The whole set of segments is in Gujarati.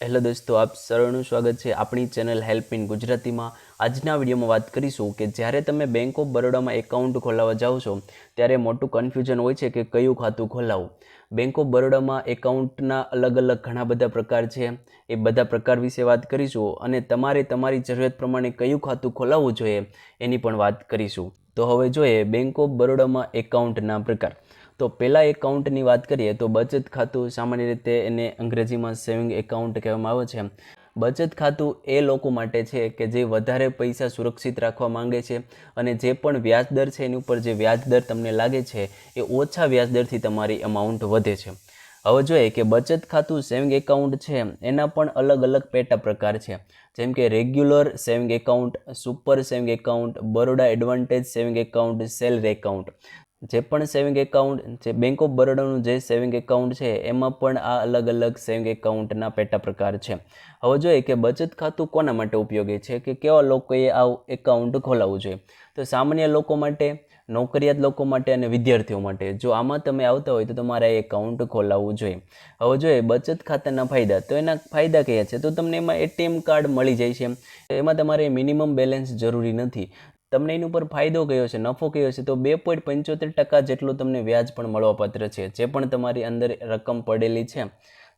હેલો દોસ્તો, આપ સર્વનું સ્વાગત છે આપણી ચેનલ હેલ્પ ઇન ગુજરાતીમાં. આજના વિડીયોમાં વાત કરીશું કે જ્યારે તમે બેંક ઓફ બરોડામાં એકાઉન્ટ ખોલાવવા જાઓ છો, ત્યારે મોટું કન્ફ્યુઝન હોય છે કે કયું ખાતું ખોલાવવું બેંક ઓફ બરોડામાં એકાઉન્ટના અલગ અલગ ઘણા બધા પ્રકાર છે, એ બધા પ્રકાર વિશે વાત કરીશું અને તમારે તમારી જરૂરિયાત પ્રમાણે કયું ખાતું ખોલાવવું જોઈએ એની પણ વાત કરીશું. તો હવે જોઈએ બેંક ઓફ બરોડામાં એકાઉન્ટના પ્રકાર. તો પહેલાં એકાઉન્ટની વાત કરીએ તો બચત ખાતું સામાન્ય રીતે એને અંગ્રેજીમાં સેવિંગ એકાઉન્ટ કહેવામાં આવે છે. બચત ખાતું એ લોકો માટે છે કે જે વધારે પૈસા સુરક્ષિત રાખવા માંગે છે અને જે પણ વ્યાજદર છે એની ઉપર જે વ્યાજદર તમને લાગે છે એ ઓછા વ્યાજદરથી તમારી અમાઉન્ટ વધે છે. હવે જોઈએ કે બચત ખાતું સેવિંગ એકાઉન્ટ છે એના પણ અલગ અલગ પેટા પ્રકાર છે. જેમ કે regular saving account, super saving account, Baroda advantage saving account salary account જે પણ સેવિંગ એકાઉન્ટ જે બેંક ઓફ બરોડાનું જે સેવિંગ એકાઉન્ટ છે, એમાં પણ આ અલગ અલગ સેવિંગ એકાઉન્ટના પેટા પ્રકાર છે. હવે જોઈએ કે બચત ખાતું કોના માટે ઉપયોગી છે કે કેવા લોકોએ આ એકાઉન્ટ ખોલાવવું જોઈએ? તો સામાન્ય લોકો માટે, નોકરિયાત લોકો માટે અને વિદ્યાર્થીઓ માટે, જો આમાં તમે આવતા હોય તો તમારે એકાઉન્ટ ખોલાવવું જોઈએ. હવે જોઈએ બચત ખાતાના ફાયદા, તો એના ફાયદા કયા છે? તો તમને એમાં એટીએમ કાર્ડ મળી જાય છે. એમાં તમારે મિનિમમ બેલેન્સ જરૂરી નથી. તમને એની ઉપર ફાયદો કયો છે, નફો કયો છે, તો બે પોઈન્ટ પંચોતેર ટકા જેટલું તમને વ્યાજ પણ મળવાપાત્ર છે, જે પણ તમારી અંદર રકમ પડેલી છે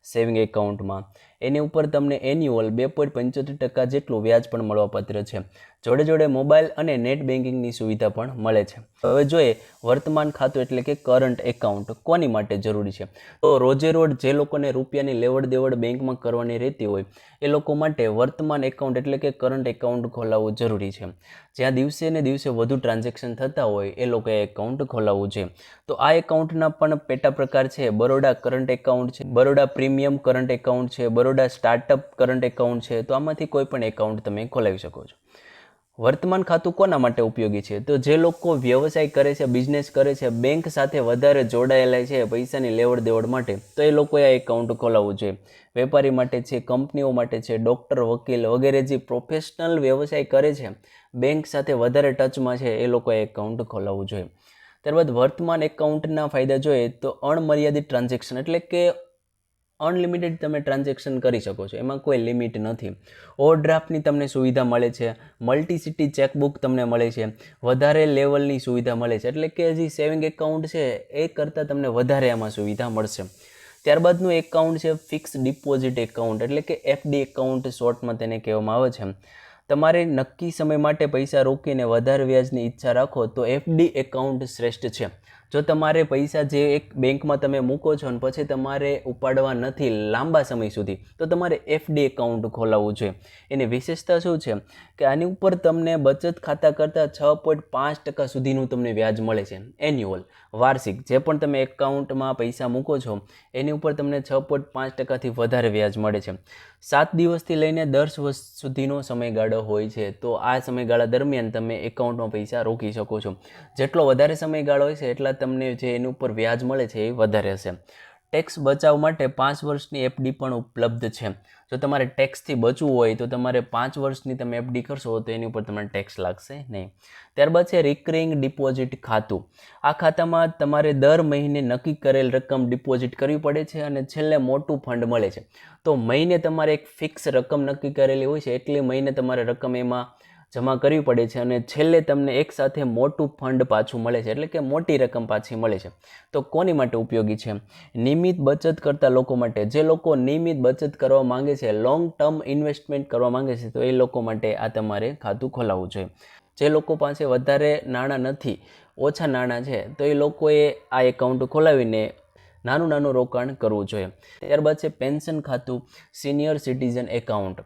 સેવિંગ એકાઉન્ટમાં એની ઉપર તમને એન્યુઅલ બે પોઈન્ટ પંચોતેર ટકા જેટલું વ્યાજ પણ મળવાપાત્ર છે. જોડે જોડે મોબાઈલ અને નેટ બેન્કિંગની સુવિધા પણ મળે છે. હવે જોઈએ વર્તમાન ખાતું એટલે કે કરંટ એકાઉન્ટ કોની માટે જરૂરી છે? તો રોજે રોજ જે લોકોને રૂપિયાની લેવડ દેવડ બેંકમાં કરવાની રહેતી હોય, એ લોકો માટે વર્તમાન એકાઉન્ટ એટલે કે કરંટ એકાઉન્ટ ખોલાવવું જરૂરી છે. જ્યાં દિવસે ને દિવસે વધુ ટ્રાન્ઝેક્શન થતા હોય, એ લોકોએ એકાઉન્ટ ખોલાવવું છે. તો આ એકાઉન્ટના પણ પેટા પ્રકાર છે. બરોડા કરંટ એકાઉન્ટ છે, બરોડા પ્રીમિયમ કરંટ એકાઉન્ટ છે, બરોડા સ્ટાર્ટઅપ કરંટ એકાઉન્ટ છે, તો આમાંથી કોઈ પણ એકાઉન્ટ તમે ખોલાવી શકો છો. વર્તમાન ખાતું કોના માટે ઉપયોગી છે? તો જે લોકો વ્યવસાય કરે છે બિઝનેસ કરે છે બેંક સાથે વધારે જોડાયેલા છે, પૈસાની લેવડ દેવડ માટે, તો એ લોકોએ આ એકાઉન્ટ ખોલાવવું જોઈએ. વેપારી માટે છે, કંપનીઓ માટે છે ડૉક્ટર વકીલ વગેરે જે પ્રોફેશનલ વ્યવસાય કરે છે બેંક સાથે વધારે ટચમાં છે, એ લોકોએ એકાઉન્ટ ખોલાવવું જોઈએ. ત્યારબાદ વર્તમાન એકાઉન્ટના ફાયદા જોઈએ, તો અણમર્યાદિત ટ્રાન્ઝેક્શન એટલે કે અનલિમિટેડ તમે ટ્રાન્ઝેક્શન કરી શકો છો. એમાં કોઈ લિમિટ નથી. ઓવરડ્રાફ્ટની તમને સુવિધા મળે છે. મલ્ટી સિટી ચેકબુક તમને મળે છે. વધારે લેવલની સુવિધા મળે છે. એટલે કે જે સેવિંગ એકાઉન્ટ છે, એ કરતાં તમને વધારે આમાં સુવિધા મળશે. ત્યારબાદનું એકાઉન્ટ છે, ફિક્સ ડિપોઝિટ એકાઉન્ટ. એટલે કે એફડી એકાઉન્ટ શોર્ટમાં તેને કહેવામાં આવે છે. તમારે નક્કી સમય માટે પૈસા રોકીને વધારે વ્યાજની ઈચ્છા રાખો તો એફડી એકાઉન્ટ શ્રેષ્ઠ છે. જો તમારે પૈસા જે એક બેંકમાં તમે મૂકો છો અને પછી તમારે ઉપાડવા નથી લાંબા સમય સુધી, તો તમારે એફડી એકાઉન્ટ ખોલાવવું જોઈએ એની વિશેષતા શું છે? કે આની ઉપર તમને બચત ખાતા કરતાં છ પોઈન્ટ પાંચ ટકા સુધીનું તમને વ્યાજ મળે છે એન્યુઅલ વાર્ષિક. જે પણ તમે એકાઉન્ટમાં પૈસા મૂકો છો, એની ઉપર તમને છ પોઈન્ટ પાંચ ટકાથી વધારે વ્યાજ મળે છે. સાત દિવસથી લઈને દસ વર્ષ સુધીનો સમયગાળો હોય છે, તો આ સમયગાળા દરમિયાન તમે એકાઉન્ટમાં પૈસા રોકી શકો છો. જેટલો વધારે સમયગાળો હોય છે, એટલા તમને જે એની ઉપર વ્યાજ મળે છે એ વધારે હશે. ટેક્સ બચાવ માટે પાંચ વર્ષની એફડી પણ ઉપલબ્ધ છે. જો તમારે ટેક્સથી બચવું હોય તો તમારે પાંચ વર્ષની તમે એફડી કરશો તો એની ઉપર તમને ટેક્સ લાગશે નહીં. ત્યારબાદ છે રિકરિંગ ડિપોઝિટ ખાતું. આ ખાતામાં તમારે દર મહિને નક્કી કરેલ રકમ ડિપોઝિટ કરવી પડે છે અને છેલ્લે મોટું ફંડ મળે છે. તો મહિને તમારે એક ફિક્સ રકમ નક્કી કરેલી હોય છે. એટલી મહિને તમારે રકમ એમાં જમા કરવી પડે છે અને છેલ્લે તમને એકસાથે મોટું ફંડ પાછું મળે છે, એટલે કે મોટી રકમ પાછી મળે છે. તો કોની માટે ઉપયોગી છે? નિયમિત બચત કરતા લોકો માટે. જે લોકો નિયમિત બચત કરવા માંગે છે લોંગ ટર્મ ઇન્વેસ્ટમેન્ટ કરવા માંગે છે, તો એ લોકો માટે આ તમારે ખાતું ખોલાવવું જોઈએ. જે લોકો પાસે વધારે નાણાં નથી, ઓછા નાણાં છે, તો એ લોકોએ આ એકાઉન્ટ ખોલાવીને નાનું નાનું રોકાણ કરવું જોઈએ. ત્યારબાદ છે પેન્શન ખાતું સિનિયર સિટીઝન એકાઉન્ટ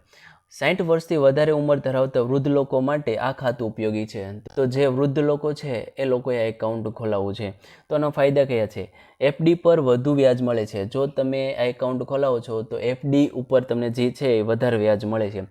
સાઠ વર્ષથી વધારે ઉંમર ધરાવતા વૃદ્ધ લોકો માટે આ ખાતું ઉપયોગી છે. તો જે વૃદ્ધ લોકો છે, એ લોકોએ આ એકાઉન્ટ ખોલાવવું છે. તો આના ફાયદા કયા છે? એફડી પર વધુ વ્યાજ મળે છે. જો તમે આ એકાઉન્ટ ખોલાવો છો, તો એફડી ઉપર તમને જે છે એ વધારે વ્યાજ મળે છે.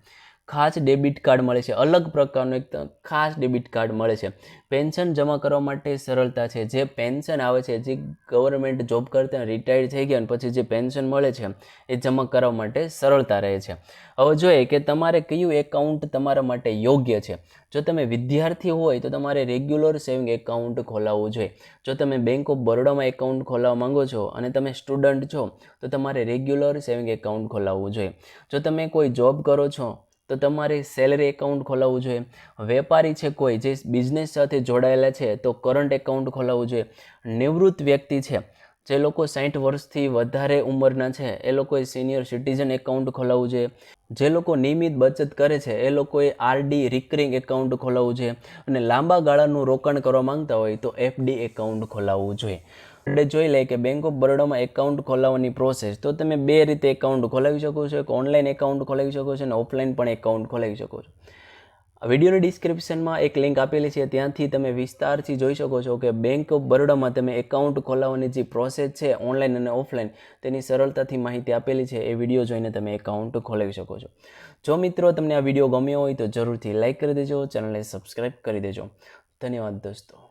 ખાસ ડેબિટ કાર્ડ મળે છે. અલગ પ્રકારનું એક ખાસ ડેબિટ કાર્ડ મળે છે. પેન્શન જમા કરવા માટે સરળતા છે. જે પેન્શન આવે છે, જે ગવર્મેન્ટ જોબ કરતા રિટાયર્ડ થઈ ગયા અને પછી જે પેન્શન મળે છે, એ જમા કરવા માટે સરળતા રહે છે. હવે જોઈએ કે તમારે કયું એકાઉન્ટ તમારા માટે યોગ્ય છે. જો તમે વિદ્યાર્થી હોય તો તમારે રેગ્યુલર સેવિંગ એકાઉન્ટ ખોલાવવું જોઈએ. જો તમે બેંક ઓફ બરોડામાં એકાઉન્ટ ખોલાવવા માંગો છો અને તમે સ્ટુડન્ટ છો, તો તમારે રેગ્યુલર સેવિંગ એકાઉન્ટ ખોલાવવું જોઈએ. જો તમે કોઈ જોબ કરો છો તો તમારે સેલરી એકાઉન્ટ ખોલાવવું જોઈએ. વેપારી છે કોઈ જે બિઝનેસ સાથે જોડાયેલા છે, તો કરંટ એકાઉન્ટ ખોલાવવું જોઈએ. નિવૃત્ત વ્યક્તિ છે, જે લોકો સાઠ વર્ષથી વધારે ઉંમરના છે, એ લોકોએ સિનિયર સિટીઝન એકાઉન્ટ ખોલાવવું જોઈએ. જે લોકો નિયમિત બચત કરે છે, એ લોકોએ આરડી રિકરિંગ એકાઉન્ટ ખોલાવવું જોઈએ. અને લાંબા ગાળાનું રોકાણ કરવા માંગતા હોય તો એફડી એકાઉન્ટ ખોલાવવું જોઈએ. આપણે જોઈ લઈએ કે બેંક ઓફ બરોડામાં એકાઉન્ટ ખોલાવવાની પ્રોસેસ તો તમે બે રીતે એકાઉન્ટ ખોલાવી શકો છો. એક ઓનલાઈન એકાઉન્ટ ખોલાવી શકો છો અને ઓફલાઈન પણ એકાઉન્ટ ખોલાવી શકો છો. વિડીયોની ડિસ્ક્રિપ્શનમાં એક લિંક આપેલી છે. ત્યાંથી તમે વિસ્તારથી જોઈ શકો છો કે બેંક ઓફ બરોડામાં તમે એકાઉન્ટ ખોલાવવાની જે પ્રોસેસ છે ઓનલાઈન અને ઓફલાઈન તેની સરળતાથી માહિતી આપેલી છે. એ વીડિયો જોઈને તમે એકાઉન્ટ ખોલાવી શકો છો. જો મિત્રો તમને આ વીડિયો ગમ્યો હોય તો જરૂરથી લાઇક કરી દેજો. ચેનલને સબસ્ક્રાઈબ કરી દેજો. ધન્યવાદ દોસ્તો.